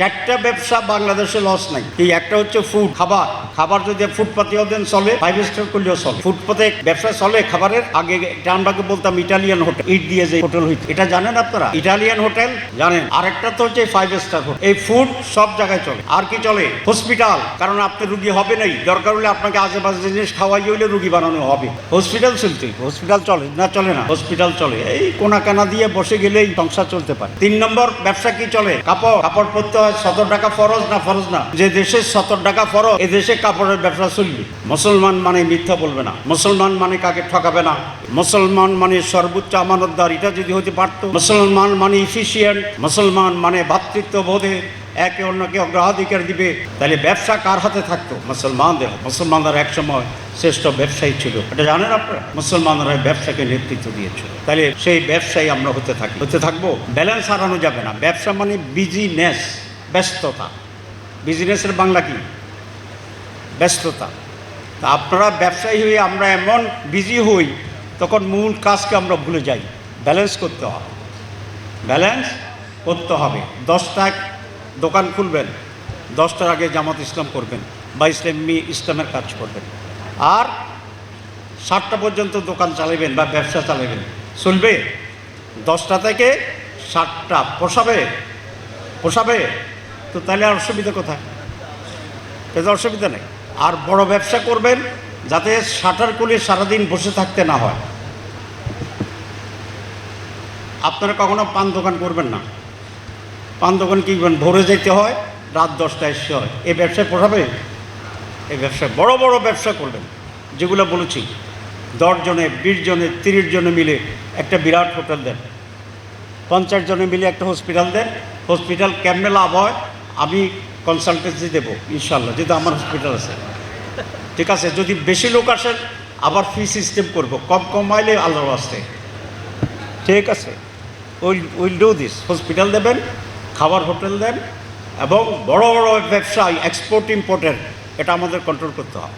চারটা ব্যবসা বাংলাদেশে লস নাই। এই একটা হচ্ছে ফুড খাবার। খাবার যদি ফুটপাতেও দেন চলে ফাইভ স্টার করলেও চলে। ফুটপাতে ব্যবসা চলে, খাবারের আগে এটা আমরাকে বলতাম ইটালিয়ান হোটেল ইট দিয়ে যে হোটেল হইতো। এটা জানেন আপনারা? ইটালিয়ান হোটেল জানেন। আরেকটা তো হচ্ছে ফাইভ স্টার হোটেল এই ফুড সব জায়গায় চলে। আর কি চলে? হসপিটাল কারণ আপনি রুগী হবে নাই। দরকার হলে আপনাকে আশেপাশে জিনিস খাওয়াই হইলে রুগী বানানো হবে। হসপিটাল চলতে হসপিটাল চলে না চলে না? হসপিটাল চলে। এই কোনা কানা দিয়ে বসে গেলেই সংসার চলতে পারে। তিন নম্বর ব্যবসা কি চলে? কাপড়। কাপড় পরতে হয় সতেরো টাকা ফরজ না ফরজ না? যে দেশে সতেরো টাকা ফরজ, এ দেশে কাপড়ের ব্যবসা চলবে। মুসলমান মানে মিথ্যা বলবে না। মুসলমান মানে কাকে ঠকাবে না? মুসলমান মানে সর্বোচ্চ আমানতদার, এটা যদি হতে পারতো। মুসলমান মানে ইফিসিয়েন্ট মুসলমান মানে ভাতৃত্ব বোধে একে অন্যকে অগ্রাধিকার দিবে। তাহলে ব্যবসা কার হাতে থাকতো? মুসলমানদের মুসলমানরা একসময় শ্রেষ্ঠ ব্যবসায়ী ছিল। এটা জানেন আপনারা? মুসলমানরা ব্যবসাকে নেতৃত্ব দিয়েছিল। তাহলে সেই ব্যবসায়ী আমরা হতে থাকি। হতে থাকব? ব্যালেন্স হারানো যাবে না। ব্যবসা মানে বিজিনেস ব্যস্ততা। বিজনেসের বাংলা কি? ব্যস্ততা। তা আপনারা ব্যবসায়ী হয়ে আমরা এমন বিজি হই, তখন মূল কাজকে আমরা ভুলে যাই। ব্যালেন্স করতে হবে। ব্যালেন্স করতে হবে। দশটায় দোকান খুলবেন, দশটার আগে জামাত ইসলাম করবেন, বা ইসলামী ইসলামের কাজ করবেন। আর সাতটা পর্যন্ত দোকান চালাবেন বা ব্যবসা চালাবেন। চলবে? দশটা থেকে সাতটা। পোষাবে? পোষাবে? তো তাহলে আর অসুবিধা কোথায়? তাতে অসুবিধা নেই। আর বড় ব্যবসা করবেন যাতে শাটার খুলে সারাদিন বসে থাকতে না হয়। আপনারা কখনো পান দোকান করবেন না। পান দোকান কি করবেন? ভোরে যেতে হয়, রাত দশটায় এসে হয়। এই ব্যবসায় পোষাবে এই ব্যবসায় বড় বড় ব্যবসা করবেন। যেগুলো বলেছি, দশ জনে, বিশ জনে, তিরিশ জনে মিলে একটা বিরাট হোটেল দেন। পঞ্চাশ জনে মিলে একটা হসপিটাল দেন। হসপিটাল কেমনে লাভ হয়? আমি কনসালটেন্সি দেব ইনশাল্লাহ যেহেতু আমার হসপিটাল আছে। ঠিক আছে, যদি বেশি লোক আসেন আবার ফি সিস্টেম করব, কম কমাইলে আল্লাহর আসতে ঠিক আছে will will do this hospital দেবেন, খাবার হোটেল দেন, এবং বড় বড় ব্যবসায় এক্সপোর্ট ইম্পোর্টের এটা আমাদের কন্ট্রোল করতে হবে।